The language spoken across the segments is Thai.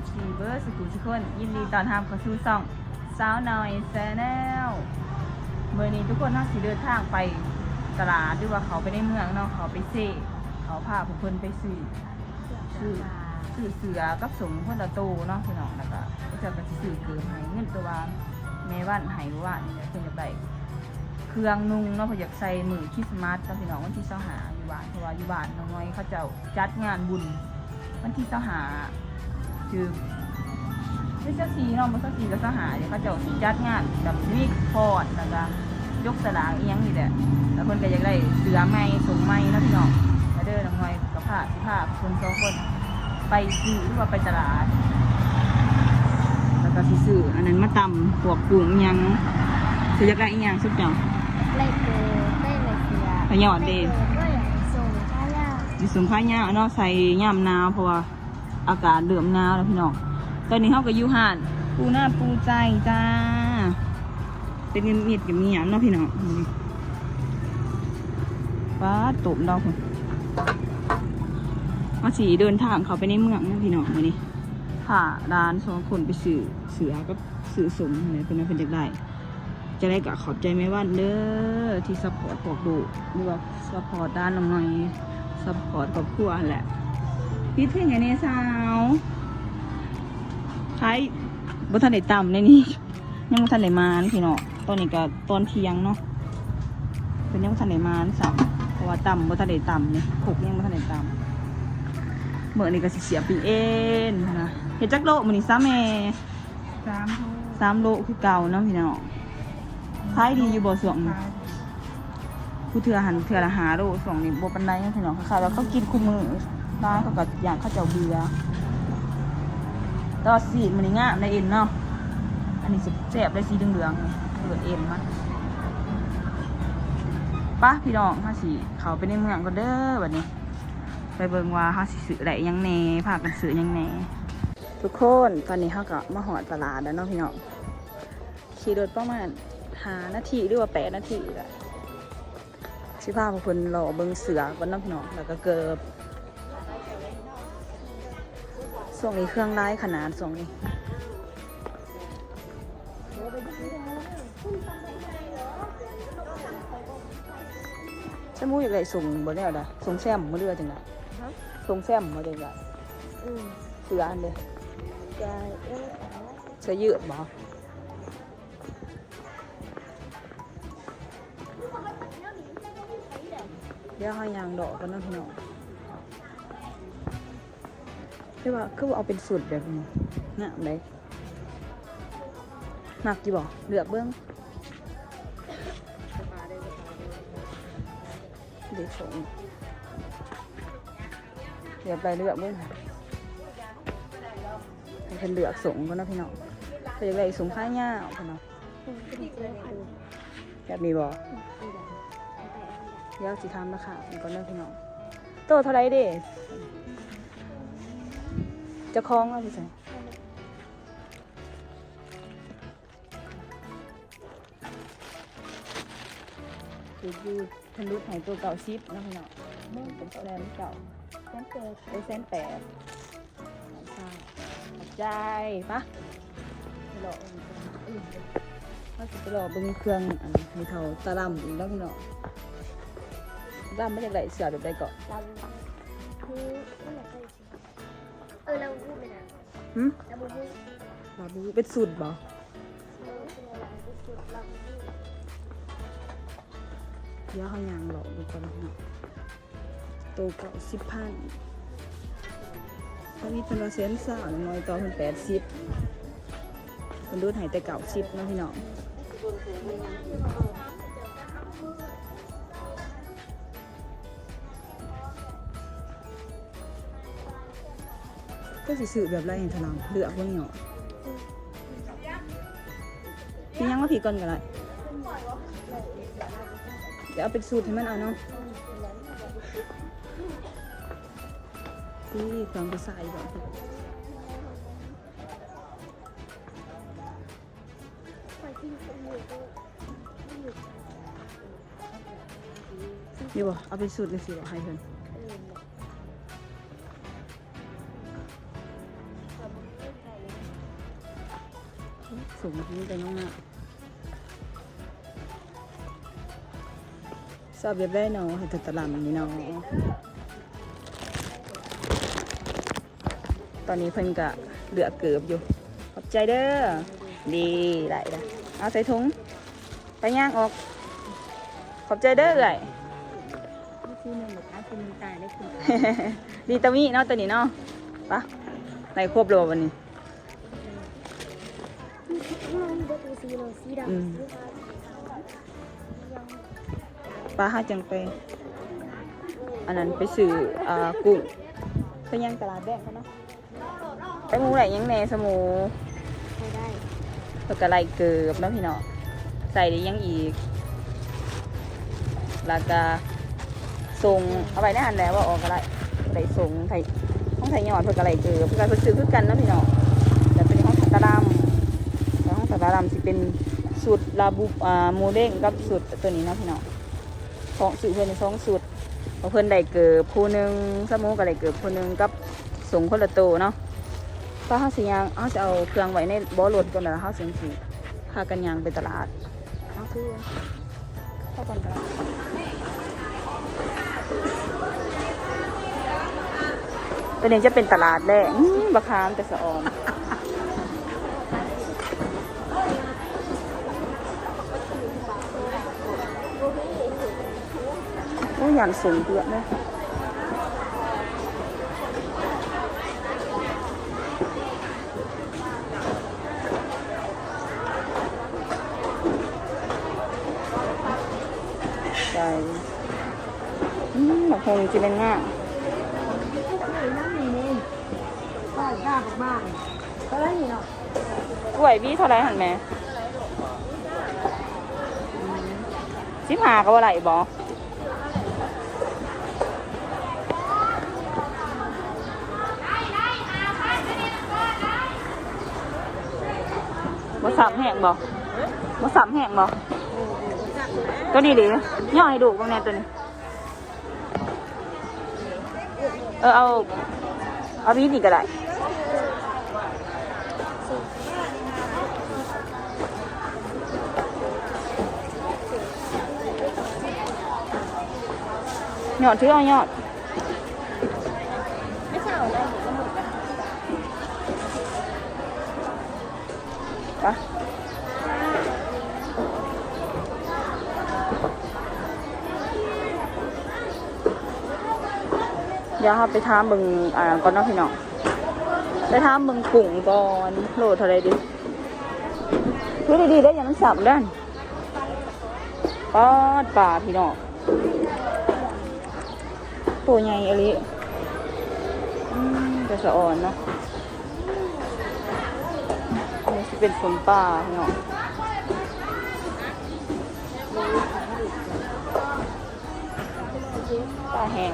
FC เบอร์สกูทุกคน ยินดีต้อนรับเข้าสู่ช่องสาวน้อยแชนแนลเมื่อนี้ทุกคนน่าสิเดินทางไปตลาดหรือว่าเขาไปในเมืองเนาะเขาไปเซ่เขาพาผู้คนไปซื้อซื้อซื้อเสือกับสงคนละโตเนาะพี่น้องแล้วก็จ้าก็สิซื้อเกินให้เงินตัววาแม่วันให้ว่านี่เพิ่นอยากได้เครื่องนุ่งเนาะเพิ่อยากใส่มือคริสต์มาสกับพี่น้องวันที่25อยู่บ้านเพราะว่าอยู่บ้านน้องน้อยเขาจ้าจัดงานบุญวันที่25 คือไม่ใช่สีเนาะมันก็สีกับ25เดี๋ยวเขาเจ้าสิจัดงานแบบมีพอดแล้วก็ยกสลากอีหยังนี่แหละแล้วเพิ่นก็อยากได้เสือใหม่สงใหม่เนาะพี่น้องมาเด้อน้องน้อยกับผ้าสิผ้าคนสองคน ไปซื้อหรือว่าไปตลาด แล้วก็สิซื้ออันนั้นมาตำพวกกุ้งอิหยังสิอยากได้อีหยังสุดจังไล่เกลือได้ไล่เกลือขยอดเด้ไล่เกลือด้วยส่งข้าวยาดิสูงข้าวยาวเนาะใส่ย่ำหนาวเพราะว่า อากาศเดือมหนาวแล้วพี่น้อง ตอนนี้เขาก็อยู่ห่าน ปูหน้าปูใจจ้า เป็นเมียดกับเมียเนาะพี่น้องป้าตุ่มดอกคนมาสีเดินทางเขาไปในเมืองเนาะพี่น้องมานี่ผ่าร้านสองคนไปสื่อเสือก็สื่อสมอะไรเป็นนั้นเป็นจากได้จะได้กะขอบใจแม่ว่านเด้อที่ซัพพอร์ตพวกดูหรือว่าซัพพอร์ตด้านน้องหน่อยซัพพอร์ตครอบครัวนั่นแหละ พี่เท่งไงเนี่ยสาวใช้บัทันได้ต่ำในนี้ยังบัทันได้มาพี่เนาะตอนนี้ก็ตอนเที่ยงเนาะเป็นยังบัทันได้มาสัมเพราะว่าต่ำบัทันได้ต่ำเนี่ยขกยังบัทันได้ต่ำเมื่อนี้ก็สิเสียปีเอ็นนะเฮ็ดจักโลมื้อนี้ซ้าแม่สามโทสามโลคือเก่าเนาะพี่น้องขายดีอยู่บ่ส่วงนี้ผู้เถื่อหันเถื่อละหาโลส่วงนี้บ่ปันไดเนาะพี่น้องค่ะแล้วเขากินคู่มือ ร้านเขาก็อย่างเขาเจ้าเบื่อต่อสีมันนี่งาในเอ็นเนาะ อันนี้สแซ่บได้สีเหลืองๆเหลืองเอ็นมันไป้าพี่น้องห้าสีเขาไปในเมืองก็เด้อแบัดนี้ ไปเบิงว่าห้าสิซื้ออะไรยังแน่พากันซื้อยังแน่ทุกคนตอนนี้เขาก็มาหอดตลาดแล้วเนาะพี่น้องขี่รถประมาณหานาทีหรือว่าแปดนาทีแหละสิพาพวกคนรอเบิงเสือกันน้ำหนองแล้วก็เกิบ ส่วงนี้เครื่องร้ายขนาดส่วงนี้สมูอยากได้ส่งบ่ได้เอาส่งแซมมาเรือจังไดส่งแซมมาจังไดอืมเสืออันเดียวจะเล่นแต่ว่าเสือยืดบ่เดี๋ยวให้ยางดอกกันเนาะพี่น้อง คือว่าคือว่าเอาเป็นสูตรแบบนี้งามเลยหนักกี่บ่เลือกเบิ้องเดี๋ยวส่งเดี๋ยวไปเลือกเบิ้องให้เพิ่นเลือกส่งกันะพี่น้องเพิ่นอยากได้ส่งข้าวเหนียวพี่น้องอืมเป็นเกลือในดูแบบนี้บ่อืมดีแล้วเดี๋ยวสิทำราคาเป็นก่อนเด้อกพี่น้องโตเท่าไรเด้เจะคล้องเอาไปใส่คือคือทันรุหายตัวเก่าซิปนะพี่น้องมันเป็นแสนเก่าแล้เกิดเป็นแสนแปดใช่ใจปะไปรอเบิ่องอื่นเด้อถ้าสิไปรอบิ่งเครื่องอันมีเท่าตะลำอีกแล้วพี่น้องลำไม่ได้ไรเสือแบบใดก่อนเราคือไม่อยากได้เออเราะ หืมเราพูดลาบูเป็นสูตรบ่เราเป็นอเดี๋ยวเขายางหลอกดูก่อนนะโตวเก่าสิบพันตอนนี้เป็นเราเซนซ่าหน้อยต่อเพิ่นแปดสิบเพิ่นดูดใหายแต่เก่าสิบนะพี่น้อง ก็สิซื้อแบบไรเห็นทะลังเลือกเบิ่งเนาะพี่ยังว่าผีก่อนกันเลยเดี๋ยวเอาเป็นสูตรให้มันเอาเนาะนี่เครื่องไปใส่ก่อนคอยที่คนอยู่ก็อยู่นี่บ่เอาเป็นสูตรเลยสิบ่ให้เพิ่น สูงขึ้นไปน้องน่ะสอบเรียบได้เนาะให้ตัดตะลำนี่เนาะตอนนี้เพิ่นก็เหลือเกือบอยู่ ขอบใจเด้อ ดีได้ละเอาใส่ถุง ไปย่างออก ขอบใจเด้อเอ่ยดแล้วคุณตายดีตะมีเนาะตัวนี้เนาะปะในควบโลวันนี้เด็กสีเหลื อืมปลาห้าจังไป อันนั้นไปซื้ออ่ากุ้งไปย่างตลาดแดงเขาเนาะไปหมูไหลยังแหน่สมูใช้ได้แล้วก็ไล่เกือบนะพี่เนาะใส่ได้ยังอีกแล้วก็ส่งเอาไปในหันแล้วว่าออกก็ได้ได้ส่งไทยห้องไทยยอดเพื่อกอะไรเกือบเพื่อการซื้อคือกันนะพี่เนาะแต่เป็นห้องตะดำแล้วห้องตะดำสิเป็น สูตรลาบูอ่าหมูเด้งกับสูตรตัวนี้เนาะพี่เนาะสองสูตรเพื่อนสองสูตรเพื่อนได้เกือบผู้หนึ่งสมูก็ได้เกือบผู้หนึ่งกับส่งคนละโตวเนาะป้าเขาสิยางเขาจะเอาเครื่องไว้ในบ่อรถก่อนแล้วเขาสิสิพากันยางไปตลาดเขาคือเข้าก่อนตลาดตัวนี้จะเป็นตลาดแรกอื้อบักคามแต่สะออน โอ้ยยันสูงเยอะเลยใช่อืมบักคงจะเป็นง่ายน้านข้าวบ้านก็แล้นี่เนาะกล้วยบี้เท่าไรหันแม่สิบหาก็ว่าไรบอ สามแห้งบอกมาสามแห้งบอตัวนี้ดิย่อให้ดูบ้างแน่ตัวนี้ เออเอาเอาบี้นี่ก็ได้หยอดชื่อเอาหยอด ไม่ใช่เอาได้หมดก็หมดกัน ปะเดี๋ยวเราไปถามเบึงอ่าก่อนเนาะพี่น้องไปถามเบึงกุ้งก่อนโหลเท่าไรดิดูดีๆได้ยังมันสับด้านปอดป่าพี่น้องตัวใหญ่อะไรอืมจะสะอ่อนเนาะอันจะเป็นสมป่าพี่น้องปลาแห้ง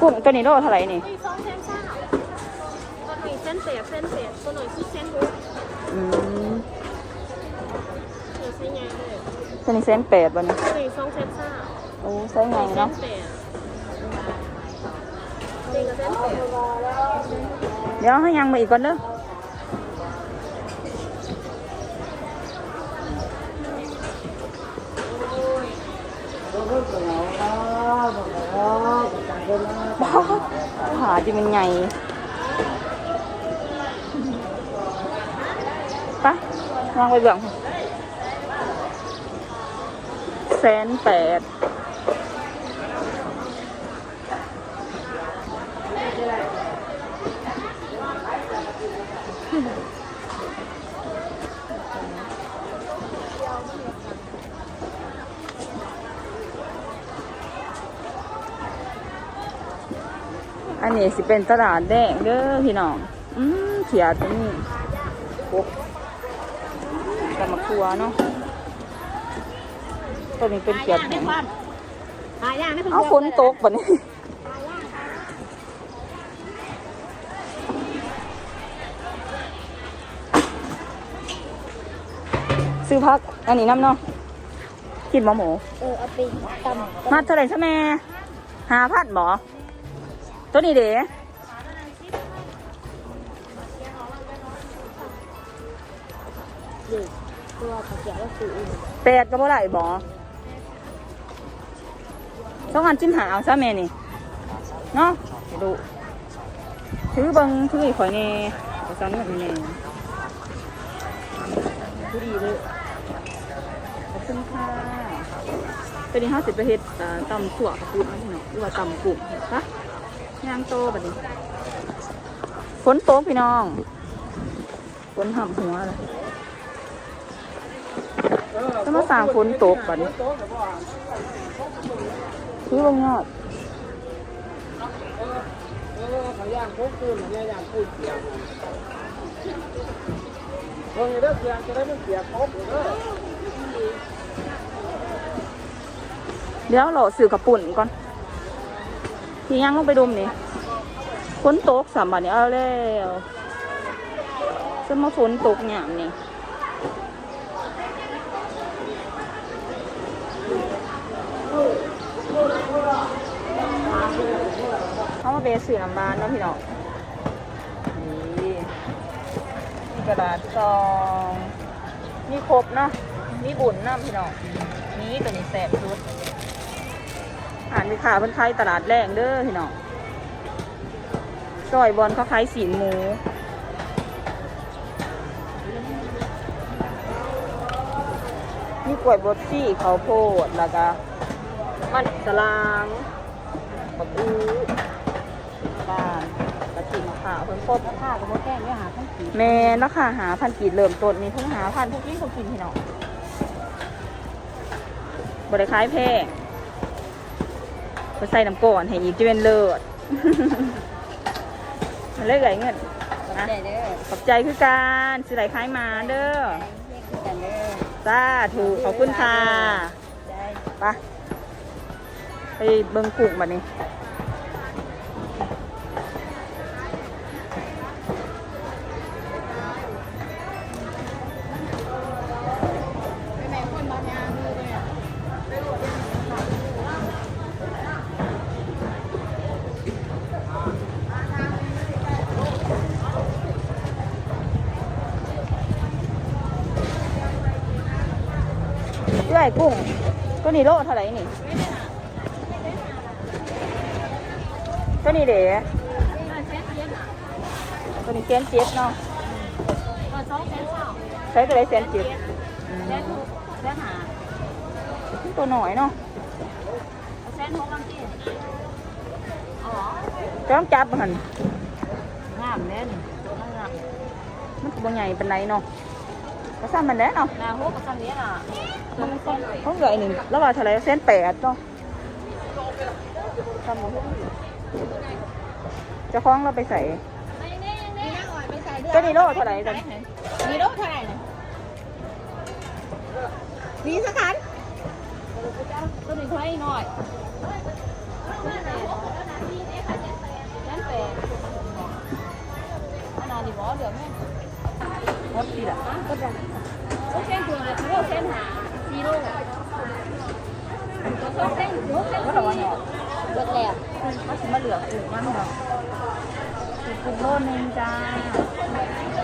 กุ้งตัวนี้โลเท่าไหร่นี่สองเส้นเช้าตัวหน่อยเส้นเศษเส้นเศษตัวหน่อยคือเส้นหกอืมหน่อยเส้นใหญ่เลยตัวนี้เส้นแปดวันนี้ตัวหน่อยสองเส้นเช้าโอ้ใส่ไงเส้เนาะนเศษนี่ก็เส้น เดี๋ยวให้ยังมาอีกก่อนเด้อหาจิมันใหญ่ไปวางไปเบื้องแสนแปด อันนี้สิเป็นตลาดแดงเด้อพี่น้อง อืมเขียดตรงนี้โอ้ตำมะครัวเนาะตัวนี้เป็นเขียดแดงเอาฝนตกปะนี่ซื้อพัก อันนี้น้ำเนาะกินหมอหมู เออเอาไปตำมาเท่าไหร่ซะแม่หาพันหมอ ตัวนี้เด้แปดก็บ่ได้บอต้องการจิ้มหาเอาซะแม่นี่เนาะดูถือบังถืออีกข่อยนี่ซ้ำเงินนี่ถือดีเลยขอบคุณค่ะเป็นนี้ห้าสิบประเฮ็ดอ่าตำถั่วกับปูนพี่น้องหรือว่าตำกุ้งคะ ย่างโตแบบนี้ฝนโตกพี่น้องฝนห่ำหัวเลยก็มาสั่งฝนตกบัดนี้คือลงยอดเออขย่างพกคืนเนี่ยย่างพูดเสียงเพิ่งได้เสียงจะได้ไม่เสียครบเด้อเดี๋ยวเราสื่อกับปุ่นก่อน ที่ย่างลงไปดมนี่ฝนตกสามบัดนี้เอาแล้วจะมาฝนตกหยามนี่เขามาเบสสื่อน้ำบานเนาะพี่น้องนี่มีกระดาษซองมีครบเนาะมีบุญเนาะพี่น้องนี่ตัวนี้แสบสุด อ่านไปขาเพิ่นขายตลาดแรงเด้อพี่น้องซอยบอลเขาขายสีหมูมีกล้วยบดซี่ข้าวโพดแล้วก็มันสลางบักอูบานกะทิมะขาวเพิ่นคตรบข้าวกับโมแก้งเนี่ยหาทั้งสีแม่ราคาหาพันกีดเริ่มต้นนี่เพิ่งหาพันพวกนี้เขากินพี่น้องบริขายแพง ไปใส่น้ำก่อนให้อีกจะเป็นเลิศมันเลยไงเงินกับใจเด้อขอบใจคือการซื้อไหลขายมาเด้อเรียกคือกันเด้อจ้าถูกขอบคุณค่ะได้ไปไปเบิ่งกุ้งบัดนี้ เอ้ยกุ้ง ตัวนี้โลเท่าไหร่นี่ ตัวนี้เด๋ตัวนี้เซนเจ็ดเนาะก็สองแสนสองใช้ตัวไหนเซนเจ็ดอืมแสนหกแสนหาตัวหน่อยเนาะแสนหกบางทีอ๋อจะต้องจับมันงามแน่นตัวงามมันตัวใหญ่เป็นไรเนาะ ก็ซ้ำมันแล้วเนาะนาหกกับสันนี้น่ะตัวมันส้นเลยเขาเหลืออีกหนึ่งแล้วว่าเท่าไหร่เซนแปดเนาะซ้ำมันเจะคล้าของเราไปใส่ตัวนี้โลเท่าไหร่ตัวนี้มีโลเท่าไหร่เนี่ยมีสักคันตัวนี้เท่าไหร่หน่อยนั่นแปดอันนั้นดีบ่เดี๋ยวแม่ หมดทีละก็ได้โอ้เส้นตัวเลยโอ้เส้นหาซีโร่โอ้เส้นโอ้เส้นก็แต่ว่าเนี่ยเบิกแล้วเขาสิมาเหลือกูมันเนาะกุ้งโลนึงจ้า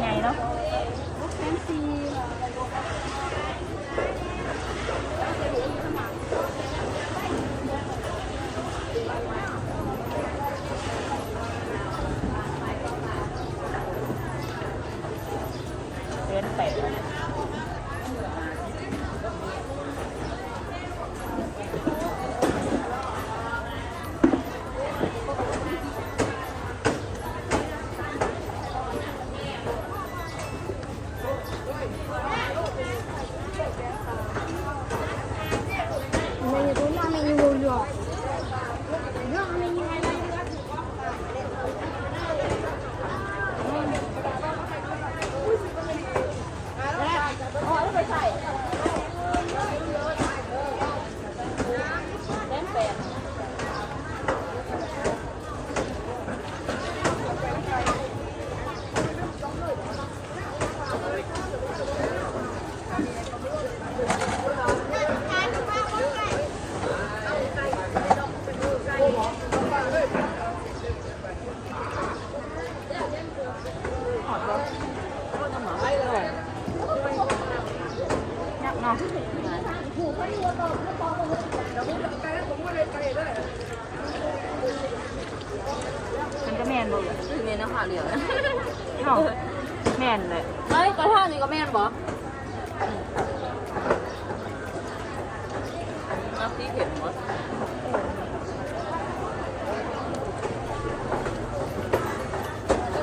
ใหญ่เนาะเส้นซี มันก็แมนบ่เลยเมนนะคาเหลืองเอ้าแมนเลยเฮ้ยกระทะนี่ก็แมนบ่นับที่เห็นบ่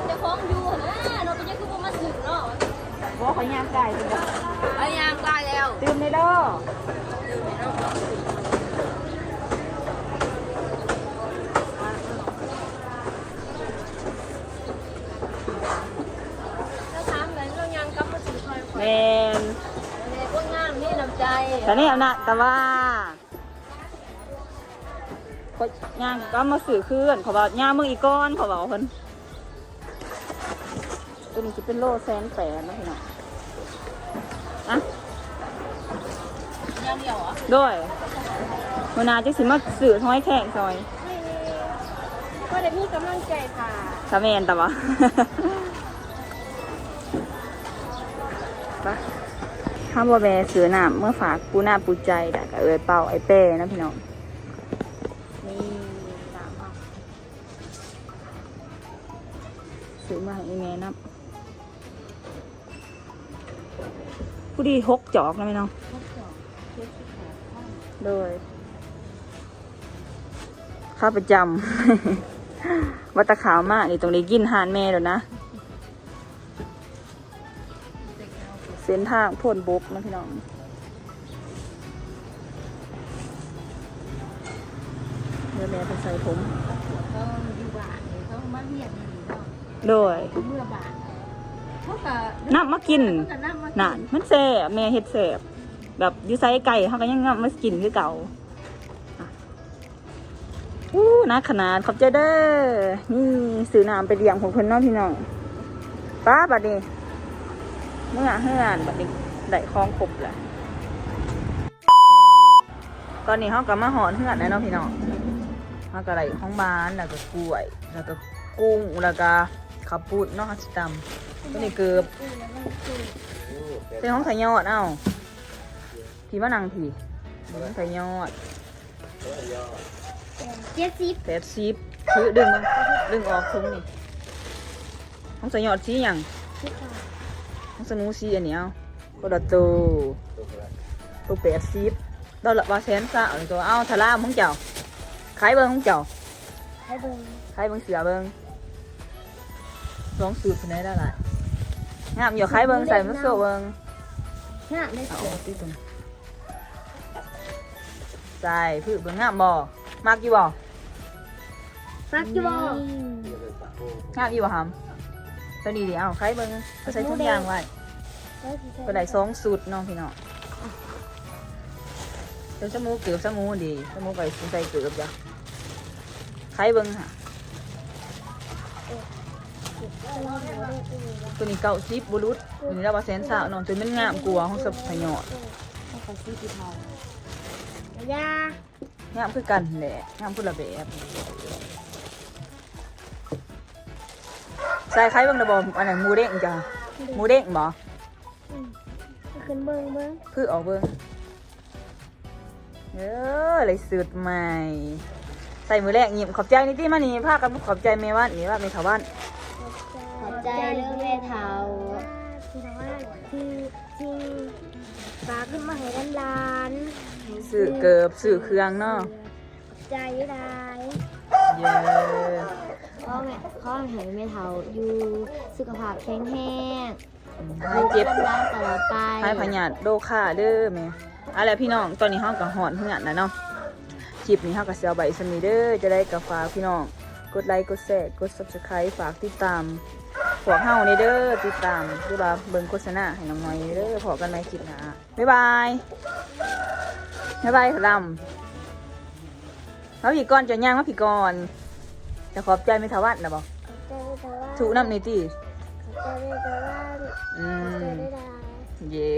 จะคล้องอยู่นะเราไปยัคือบมาสึกเนาะบขยางกายเลยบ่ยางกายแล้ว ตื่นได้เด้ แต่นี่อำนาจแต่ว่าก็ย่างก็มาสื่อคืนเขาบอกย่างมึงอีกก้อนเขาบอกเพิ่นตัวนี้จะเป็นโลแสนแปดนะพี่น้องอะยางเดียวเหรอด้วยมนาจะสิมาสื่อท้อยแข่งซอยก็ได้มีกำลังใจค่ะสาแมนแต่ว่า ข้ามบัวแบเสือหนามเมื่อฝากปูหน้าปูใจแต่ก็เอ่ยเป่าไอเป้นะพี่น้องนี่หนามเอาซื้อมาให้อีเมนับผู้ดีหกจอกนะพี่น้องโดยข้าประจำวัตะขาวมากนี่ตรงนี้กินหานแม่แล้วนะ เส้นทางพ่นบกนะพี่น้องเดี๋ยวแม่ไปใส่ผมเขาอยู่บ้านเขามาเรียนนี่เนาะโดยเมื่อบ้านเขาก็น้ำมากินน่ะมันแซ่บแม่เฮ็ดแซ่บแบบยูไซไก่เขาก็ยังนำมากินคือเก่าอู้นักขนาดขอบใจเด้อนี่ซื้อน้ำไปเลี้ยงของเพิ่นน้องพี่น้องป้าบัดนี้ เมื่อเฮือนบัดนี้ได้คลองครบแหละตอนนี้เขาก็มาหอนเฮือนแล้วเนาะพี่น้องเขาก็ได้ของบ้านแล้วก็กล้วย แล้วก็กุ้งแล้วก็ข้าวปุ้นเนาะเขาสิตำตัวนี้เกือบเป็นห้องไถยอดเอ้าพี่ว่านังพี่ห้องไถยอดเจ็ดสิบแปดสิบคือดึงมันดึงออกทุ่งนี่ห้องไถยอดสีหยังห้อง สนูสีอันนี้เอาก็ดอตัวตัวแปดสิบดอลละว่าแสนสาวนี่ตัวเอาทะลามของเจ้าขายเบิ้งของเจ้าให้เบิ่งขายเบิ้งเสือเบิ้งสองสูตรคนไหนได้ละงามอยู่ขายเบิ้งใส่มะโซเบิ้งงามเลยเอาออกที่ตรงใส่พืชเบิ่งงามบ่มากอยู่บ่มักอยู่บ่งามอยู่บ่หำ ตัวนี้ดิเอาใครเบิ่งก็ใส่ทุกอย่างไว้ก็ได้สองสูตรน้องพี่น้องเดี๋ยวสมูเกือบสมูดีสมูไปใส่เกือบจ้ะใครเบิ่งค่ะตัวนี้เก่าซิบบุรุษตัวนี้เราว่าแสนสาวน้องตัวมันงามกลัวาของสับพยอดยางามคือกันแหละงามคนละแบบ ใส่ไข่เบิ่งระบออันนั้นหมูเด้งจ้ะหมูเด้งบ่ขึ้นเบิ่งเบิ่งคือออกเบิ่งเออเลยสูตรใหม่ ใส่มือแรกหยิบขอบใจนี่ที่มานี่พากันขอบใจแม่ว่านนี่ว่าแม่ชาวบ้านขอบใจเรื่องแม่เฒ่าที่ทำว่าที่ที่ฝากขึ้นมาให้หลานๆสื่อเกิบสื่อเครื่องเนาะใจได้เย้ พ่อแม่พ่อให้แม่เฒ่าอยู่สุขภาพแข็งแรงให้เจ็บร้านตลอดไปให้พญาตโดค่าเด้อแม่อะไรพี่น้องตอนนี้เฮาก็หอนเฮือนนะเนาะคลิปนี้เฮาก็สิเอาใบสมีเด้อจะได้กับฝากพี่น้องกดไลค์กดแชร์กด Subscribe ฝากติดตามพวกเฮานี่เด้อติดตามหรือว่าเบิ่งโฆษณาให้น้องน้อยเด้อพอกันใหม่คลิปหน้าบ๊ายบายบ๊ายบายครับลำมาพี่ก่อนจะย่างมาพี่ก่อ แต่ขอบใจไม่ทวันนะบอกใจไม่ทวันถูน้ำนี่จีเจ้าตะวันอืเจ้าม ได้เย้